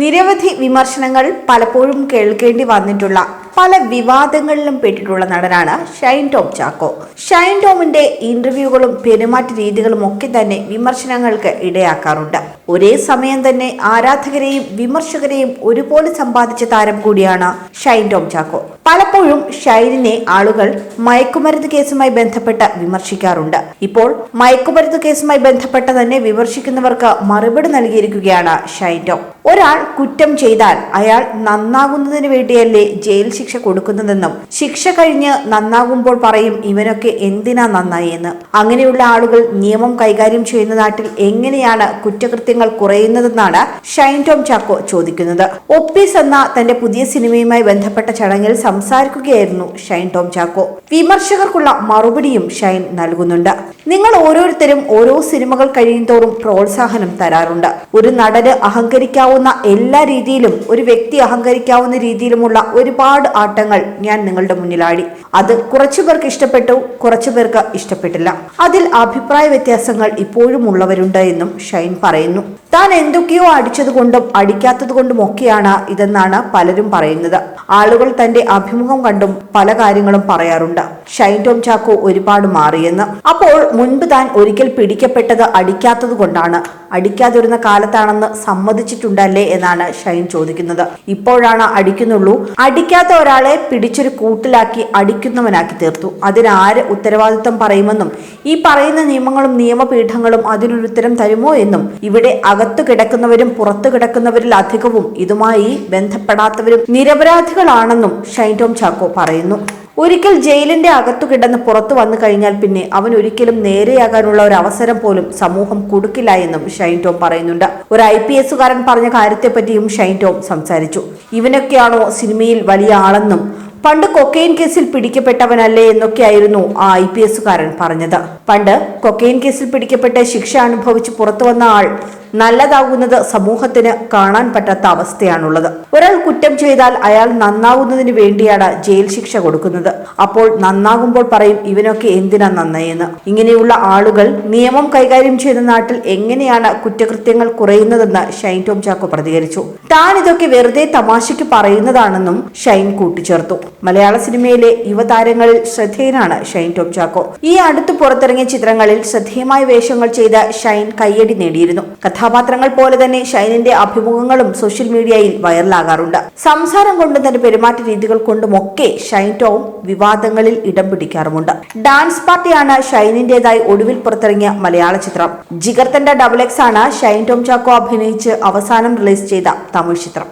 നിരവധി വിമർശനങ്ങൾ പലപ്പോഴും കേൾക്കേണ്ടി വന്നിട്ടുള്ള പല വിവാദങ്ങളിലും പെട്ടിട്ടുള്ള നടനാണ് ഷൈൻ ടോം ചാക്കോ. ഷൈൻ ടോമിന്റെ ഇന്റർവ്യൂകളും പെരുമാറ്റ രീതികളും ഒക്കെ തന്നെ വിമർശനങ്ങൾക്ക് ഇടയാക്കാറുണ്ട്. ഒരേ സമയം തന്നെ ആരാധകരെയും വിമർശകരെയും ഒരുപോലെ സമ്പാദിച്ച താരം കൂടിയാണ് ഷൈൻ ടോം ചാക്കോ. പലപ്പോഴും ഷൈനിനെ ആളുകൾ മയക്കുമരുന്ന് കേസുമായി ബന്ധപ്പെട്ട് വിമർശിക്കാറുണ്ട്. ഇപ്പോൾ മയക്കുമരുന്ന് കേസുമായി ബന്ധപ്പെട്ട് തന്നെ വിമർശിക്കുന്നവർക്ക് മറുപടി നൽകിയിരിക്കുകയാണ് ഷൈൻ ടോം. ഒരാൾ കുറ്റം ചെയ്താൽ അയാൾ നന്നാകുന്നതിന് വേണ്ടിയല്ലേ ജയിൽ ശിക്ഷ കൊടുക്കുന്നതെന്നും ശിക്ഷ കഴിഞ്ഞ് നന്നാകുമ്പോൾ പറയും ഇവനൊക്കെ എന്തിനാ നന്നായി എന്ന്. അങ്ങനെയുള്ള ആളുകൾ നിയമം കൈകാര്യം ചെയ്യുന്ന നാട്ടിൽ എങ്ങനെയാണ് കുറ്റകൃത്യങ്ങൾ കുറയുന്നതെന്നാണ് ഷൈൻ ടോം ചാക്കോ ചോദിക്കുന്നത്. ഒപ്പീസ് എന്ന തന്റെ പുതിയ സിനിമയുമായി ബന്ധപ്പെട്ട ചടങ്ങിൽ സംസാരിക്കുകയായിരുന്നു ഷൈൻ ടോം ചാക്കോ. വിമർശകർക്കുള്ള മറുപടിയും ഷൈൻ നൽകുന്നുണ്ട്. നിങ്ങൾ ഓരോരുത്തരും ഓരോ സിനിമകൾ കഴിയും തോറും പ്രോത്സാഹനം തരാറുണ്ട്. ഒരു നടന് അഹങ്കരിക്കാവുന്ന എല്ലാ രീതിയിലും ഒരു വ്യക്തി അഹങ്കരിക്കാവുന്ന രീതിയിലുമുള്ള ഒരുപാട് ആട്ടങ്ങൾ ഞാൻ നിങ്ങളുടെ മുന്നിലാടി. അത് കുറച്ചു പേർക്ക് ഇഷ്ടപ്പെട്ടു കുറച്ചു പേർക്ക് ഇഷ്ടപ്പെട്ടില്ല. അതിൽ അഭിപ്രായ വ്യത്യാസങ്ങൾ ഇപ്പോഴും ഉള്ളവരുണ്ട് എന്നും ഷൈൻ പറയുന്നു. താൻ എന്തൊക്കെയോ അടിച്ചതുകൊണ്ടും അടിക്കാത്തത് കൊണ്ടും ഒക്കെയാണ് ഇതെന്നാണ് പലരും പറയുന്നത്. ആളുകൾ തന്റെ അഭിമുഖം കണ്ടും പല കാര്യങ്ങളും പറയാറുണ്ട്. ഷൈൻ ടോം ചാക്കോ ഒരുപാട് മാറിയെന്ന്. അപ്പോൾ മുൻപ് താൻ ഒരിക്കൽ പിടിക്കപ്പെട്ടത് അടിക്കാത്തത് കൊണ്ടാണ്. അടിക്കാതിരുന്ന കാലത്താണെന്ന് സമ്മതിച്ചിട്ടുണ്ടല്ലേ എന്നാണ് ഷൈൻ ചോദിക്കുന്നത്. ഇപ്പോഴാണ് അടിക്കുന്നുള്ളൂ. അടിക്കാത്ത ഒരാളെ പിടിച്ചൊരു കൂട്ടിലാക്കി അടിക്കുന്നവനാക്കി തീർത്തു. അതിനാര് ഉത്തരവാദിത്തം പറയുമെന്നും ഈ പറയുന്ന നിയമങ്ങളും നിയമപീഠങ്ങളും അതിനൊരു ഉത്തരം തരുമോ എന്നും ഇവിടെ അകത്തു കിടക്കുന്നവരും പുറത്തു കിടക്കുന്നവരിൽ അധികവും ഇതുമായി ബന്ധപ്പെടാത്തവരും നിരപരാധികളാണെന്നും ഷൈൻ ടോം ചാക്കോ പറയുന്നു. ഒരിക്കൽ ജയിലിന്റെ അകത്തു കിടന്ന് പുറത്തു വന്നു കഴിഞ്ഞാൽ പിന്നെ അവൻ ഒരിക്കലും നേരെയാകാനുള്ള ഒരു അവസരം പോലും സമൂഹം കൊടുക്കില്ല എന്നും ഷൈൻ ടോം പറയുന്നുണ്ട്. ഒരു ഐ പി എസുകാരൻ പറഞ്ഞ കാര്യത്തെപ്പറ്റിയും ഷൈൻ ടോം സംസാരിച്ചു. ഇവനൊക്കെയാണോ സിനിമയിൽ വലിയ ആളെന്നും പണ്ട് കൊക്കെയിൻ കേസിൽ പിടിക്കപ്പെട്ടവനല്ലേ എന്നൊക്കെയായിരുന്നു ആ ഐ പി എസുകാരൻ പറഞ്ഞത്. പണ്ട് കൊക്കെയിൻ കേസിൽ പിടിക്കപ്പെട്ട് ശിക്ഷ അനുഭവിച്ച് പുറത്തു വന്ന ആൾ നല്ലതാകുന്നത് സമൂഹത്തിന് കാണാൻ പറ്റാത്ത അവസ്ഥയാണുള്ളത്. ഒരാൾ കുറ്റം ചെയ്താൽ അയാൾ നന്നാവുന്നതിന് വേണ്ടിയാണ് ജയിൽ ശിക്ഷ കൊടുക്കുന്നത്. അപ്പോൾ നന്നാകുമ്പോൾ പറയും ഇവനൊക്കെ എന്തിനാ നന്നായെന്ന്? ഇങ്ങനെയുള്ള ആളുകൾ നിയമം കൈകാര്യം ചെയ്യുന്ന നാട്ടിൽ എങ്ങനെയാണ് കുറ്റകൃത്യങ്ങൾ കുറയുന്നതെന്ന് ഷൈൻ ടോം ചാക്കോ പ്രതികരിച്ചു. താൻ ഇതൊക്കെ വെറുതെ തമാശയ്ക്ക് പറയുന്നതാണെന്നും ഷൈൻ കൂട്ടിച്ചേർത്തു. മലയാള സിനിമയിലെ യുവതാരങ്ങളിൽ ശ്രദ്ധേയനാണ് ഷൈൻ ടോം ചാക്കോ. ഈ അടുത്ത് പുറത്തിറങ്ങിയ ചിത്രങ്ങളിൽ ശ്രദ്ധേയമായ വേഷങ്ങൾ ചെയ്ത ഷൈൻ കയ്യടി നേടിയിരുന്നു. കഥാപാത്രങ്ങൾ പോലെ തന്നെ ഷൈനിന്റെ അഭിമുഖങ്ങളും സോഷ്യൽ മീഡിയയിൽ വൈറലാകാറുണ്ട്. സംസാരം കൊണ്ടും തന്റെ പെരുമാറ്റ രീതികൾ കൊണ്ടുമൊക്കെ ഷൈൻ ടോം വിവാദങ്ങളിൽ ഇടം പിടിക്കാറുമുണ്ട്. ഡാൻസ് പാർട്ടിയാണ് ഷൈനിന്റേതായി ഒടുവിൽ പുറത്തിറങ്ങിയ മലയാള ചിത്രം. ജിഗർത്തന്റെ ഡബിൾ എക്സ് ആണ് ഷൈൻ ടോം ചാക്കോ അഭിനയിച്ച് അവസാനം റിലീസ് ചെയ്ത തമിഴ് ചിത്രം.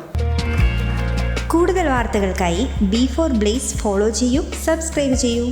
കൂടുതൽ വാർത്തകൾക്കായി ബി ഫോർ ബ്ലേസ് ഫോളോ ചെയ്യൂ സബ്സ്ക്രൈബ് ചെയ്യൂ.